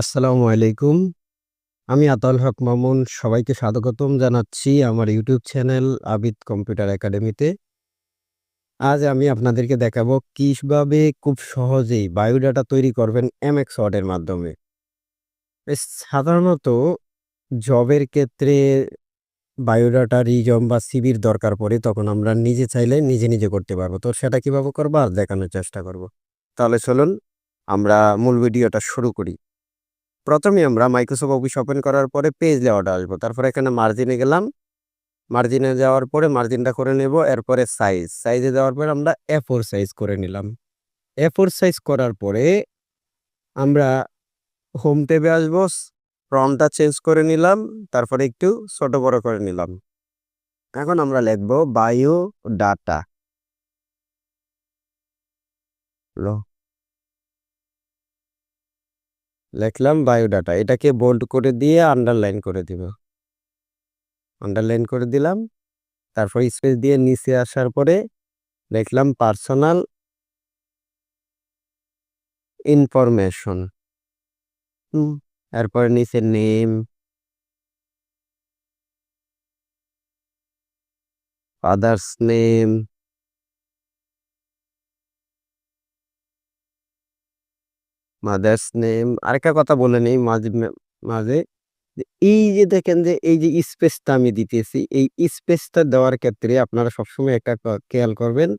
আসসালামু আলাইকুম। আমি আতাউল হক মামুন। সবাইকে স্বাগতম জানাচ্ছি আমার ইউটিউব চ্যানেল আবিদ কম্পিউটার একাডেমিতে। আজ আমি আপনাদেরকে দেখাবো কীভাবে খুব সহজেই বায়োডাটা তৈরি করবেন এমএক্স ওয়ার্ডের মাধ্যমে। সাধারণত জবের ক্ষেত্রে বায়োডাটা, রিজম বা সিভির দরকার পড়ে তখন আমরা নিজে চাইলে নিজে, নিজে করতে পারব। তো সেটা কীভাবে করব আজ দেখানোর চেষ্টা করব। তাহলে চলুন আমরা মূল ভিডিওটা শুরু করি। প্রথমে আমরা মাইক্রোসফট অফিস ওপেন করার পরে পেজ লেআউটে আসব। তারপরে এখানে মার্জিনে গেলাম। মার্জিনে যাওয়ার পরে মার্জিনটা করে নেব। এরপরে সাইজ। সাইজে যাওয়ার পরে আমরা এ4 সাইজ করে নিলাম। এ4 সাইজ করার পরে আমরা হোম ট্যাবে আসব। ফন্টটা চেঞ্জ করে নিলাম। তারপরে একটু ছোট বড় করে নিলাম। এখন আমরা লিখব বায়ো ডাটা। লিখলাম বায়োডাটা। এটাকে বোল্ড করে দিয়ে আন্ডারলাইন করে দিব। আন্ডারলাইন করে দিলাম। তারপর স্পেস দিয়ে নিচে আসার পরে লিখলাম পার্সোনাল ইনফরমেশন। এরপরে নিচে name father's name mother's name, আরেকটা কথা বলে নেই মাঝে মাঝে এই যে দেখেন যে এই যে স্পেসটা আমি দিতেছি, এই স্পেসটা দেওয়ার ক্ষেত্রে আপনারা সবসময় একটা খেয়াল করবেন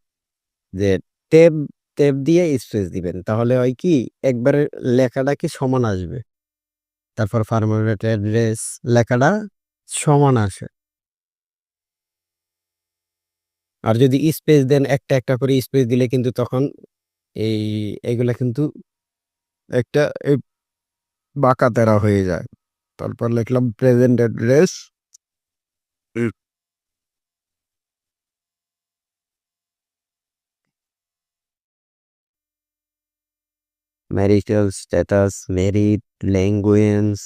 যে ট্যাব ট্যাব দিয়ে স্পেস দিবেন। তাহলে হয় কি একবারে লেখাটা কি সমান আসবে? তারপর পার্মানেন্ট অ্যাড্রেস লেখাটা সমান আসে। আর যদি স্পেস দেন একটা একটা করে স্পেস দিলে কিন্তু তখন এই, এগুলা কিন্তু একটা এই বাঁকা তেরা হয়ে যায়। তারপর লিখলাম present address marital status merit language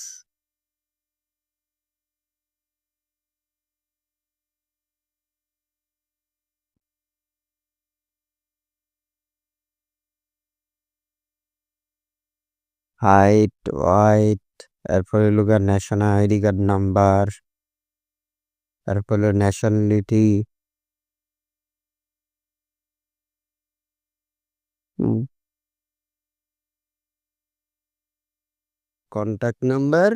height weight এরপরে হলো ন্যাশনাল আইডি কার্ড নাম্বার তারপর হলো ন্যাশনালিটি কন্ট্যাক্ট নাম্বার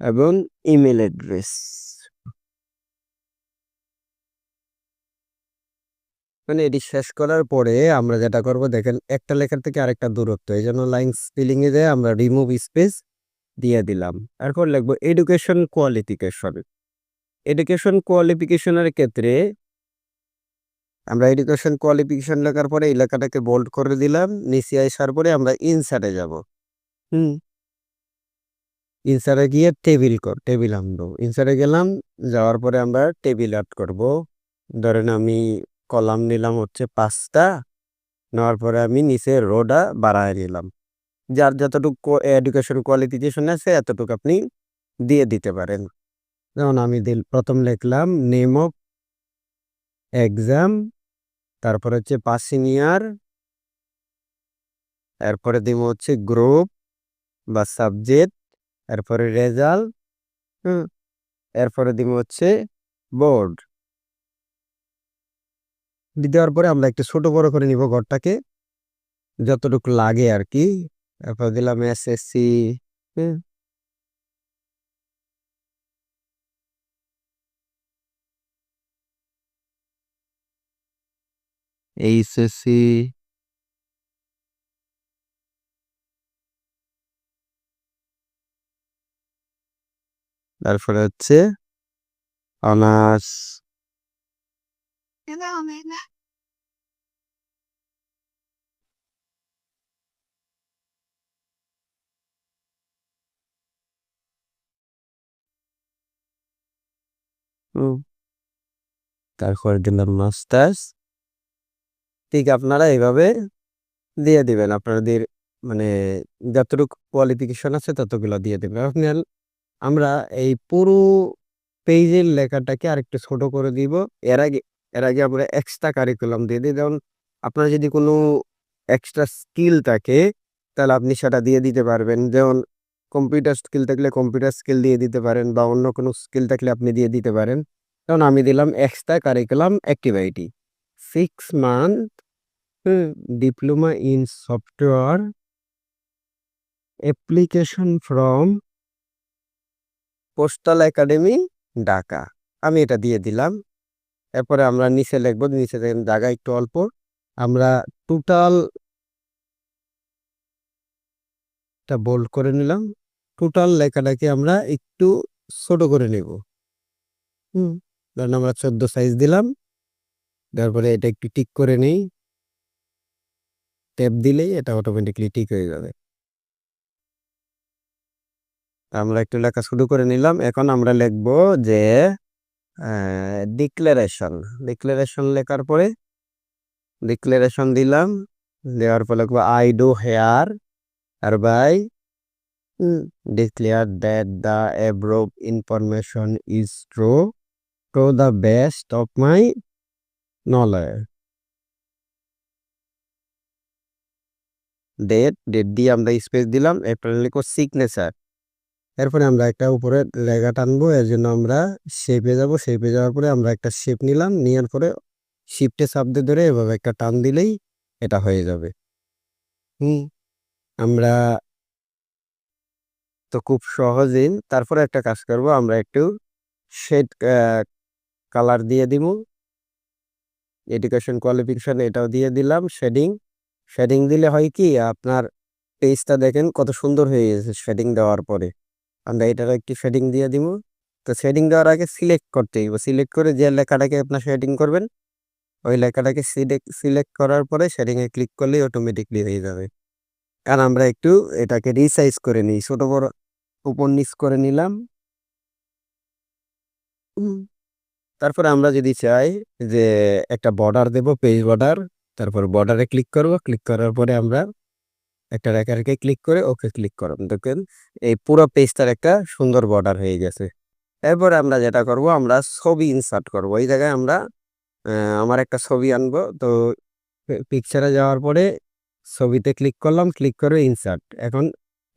এবং ইমেল অ্যাড্রেস মানে এটি শেষ করার পরে আমরা যেটা করব, দেখেন একটা লেখার থেকে আরেকটা দূরত্ব। এই জন্য লাইন স্পেলিং এ যায় আমরা রিমুভ স্পেস দিয়ে দিলাম। এরপর লিখব এডুকেশন কোয়ালিফিকেশন এডুকেশন কোয়ালিফিকেশনের ক্ষেত্রে আমরা এডুকেশন কোয়ালিফিকেশন লেখার পরে এই লেখাটাকে বোল্ড করে দিলাম। নিচে আসার পরে আমরা ইনসার্টে যাব। হুম। ইনসার্টে গিয়ে টেবিল কর টেবিল আনব। ইনসার্টে গেলাম, যাওয়ার পরে আমরা টেবিল অ্যাড করব। ধরেন আমি কলাম নিলাম হচ্ছে পাঁচটা। নেওয়ার পরে আমি নিচে রোডা বাড়ায় নিলাম। যার যতটুকু এডুকেশন কোয়ালিফিকেশন আছে, এতটুকু আপনি দিয়ে দিতে পারেন। যেমন আমি দিল, প্রথম লিখলাম নেম অফ এক্সাম তারপরে হচ্ছে পাসিং ইয়ার এরপরে দিব হচ্ছে গ্রুপ বা সাবজেক্ট এরপরে রেজাল্ট এরপরে দিব হচ্ছে বোর্ড দেওয়ার পরে আমরা একটু ছোট বড় করে নিব ঘরটাকে। যতটুকু লাগে আর কি তারপর দিলাম এসএসসি হুম এইচএসসি তারপরে হচ্ছে অনার্স। হুম। তারপর দিলাম মাস্টার্স ঠিক, আপনারা এইভাবে দিয়ে দিবেন। আপনাদের মানে যতটুকু কোয়ালিফিকেশন আছে ততগুলো দিয়ে দিবেন। আপনি আমরা এই পুরো পেজের লেখাটাকে আরেকটু ছোট করে দিব। এর আগে এর আগে আমরা এক্সট্রা কারিকুলাম দিয়ে দিই। যেমন আপনার যদি কোনো এক্সট্রা স্কিল থাকে, তাহলে আপনি সেটা দিয়ে দিতে পারবেন। যেমন কম্পিউটার স্কিল থাকলে কম্পিউটার স্কিল দিয়ে দিতে পারেন বা অন্য কোনো স্কিল থাকলে আপনি দিয়ে দিতে পারেন। যেমন আমি দিলাম extra curriculum activity six month diploma in software application from Postal Academy Dhaka আমি এটা দিয়ে দিলাম। এরপরে আমরা নিচে লিখব, নিচে দেখেন জায়গা একটু অল্প। আমরা টোটাল এটা বোল্ড করে নিলাম। টোটাল লেখাটাকে আমরা একটু ছোট করে নেব। হুম, ধরেন আমরা চোদ্দ সাইজ দিলাম। তারপরে এটা একটু টিক করে নেই। ট্যাপ দিলেই এটা অটোমেটিকলি টিক হয়ে যাবে। আমরা একটু লেখা শুরু করে নিলাম। এখন আমরা লিখব যে ডিক্লারেশন ডিক্লারেশন লেখার পরে ডিক্লারেশন দিলাম। দেওয়ার পর লিখব I do hereby declare that the above information is true to the best of my knowledge. Date date দিয়ে আমরা স্পেস দিলাম এরপরে লিখো সিগনেচার এরপরে আমরা একটা উপরে লেগা টানবো, এর জন্য আমরা শেপে যাব। শেপে যাওয়ার পরে আমরা একটা শেপ নিলাম, নেওয়ার পরে শিফটে চাপ দিয়ে ধরে এভাবে একটা টান দিলেই এটা হয়ে যাবে। হুম, আমরা তো খুব সহজেই তারপরে একটা কাজ করব, আমরা একটু শেড কালার দিয়ে দিব। এডুকেশন কোয়ালিফিকেশন এটাও দিয়ে দিলাম শেডিং শেডিং দিলে হয় কি, আপনার পেজটা দেখেন কত সুন্দর হয়ে গেছে শেডিং দেওয়ার পরে। আমরা এটার একটি শেডিং দিয়ে দিব। তো শেডিং দেওয়ার আগে সিলেক্ট করতে হবে সিলেক্ট করে যে লেখাটাকে আপনার শেডিং করবেন, ওই লেখাটাকে সিলেক্ট সিলেক্ট করার পরে শেডিংয়ে ক্লিক করলেই অটোমেটিকলি হয়ে যাবে। কারণ আমরা একটু এটাকে রিসাইজ করে নিই। ছোট বড় উপর নিচ করে নিলাম। তারপরে আমরা যদি চাই যে একটা বর্ডার দেব পেজ বর্ডার তারপর বর্ডারে ক্লিক করব। ক্লিক করার পরে আমরা একটা রেখাকে ক্লিক করে ওকে ক্লিক করব দেখেন, এই পুরো পেজটার একটা সুন্দর বর্ডার হয়ে গেছে। এরপরে আমরা যেটা করব, আমরা ছবি ইনসার্ট করব। এই জায়গায় আমরা আমার একটা ছবি আনব। তো পিকচারে যাওয়ার পরে ছবিতে ক্লিক করলাম ক্লিক করে ইনসার্ট এখন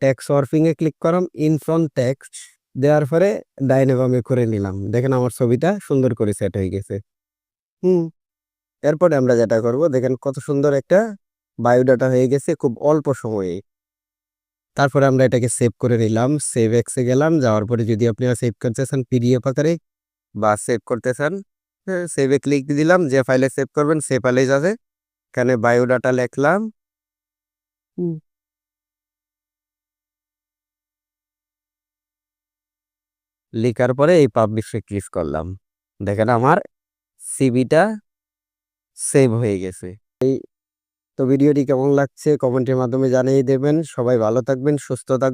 ট্যাক্স ওয়ার্ফিংয়ে ক্লিক করলাম ইন ফ্রন্ট ট্যাক্স দেওয়ার পরে ডাইনাবামে করে নিলাম। দেখেন আমার ছবিটা সুন্দর করে সেট হয়ে গেছে। হুম, এরপরে আমরা যেটা করব, দেখেন কত সুন্দর একটা বায়োডাটা হয়ে গেছে খুব অল্প সময়ে। তারপরে আমরা এটাকে সেভ করে নিলাম। সেভ এক্সে গেলাম যাওয়ার পরে যদি আপনি সেভ করতে চান পিডিএফ আকারে বা সেভ করতে চান সেভে ক্লিক দিলাম যে ফাইলে সেভ করবেন সে ফাইলে যাবে। এখানে বায়োডাটা লিখলাম। লিখার পরে এই পাবলিশে ক্লিক করলাম। দেখেন আমার সিবিটা সেভ হয়ে গেছে। এই তো ভিডিওটি কেমন লাগছে কমেন্টের মাধ্যমে জানিয়ে দেবেন। সবাই ভালো থাকবেন সুস্থ থাকবেন।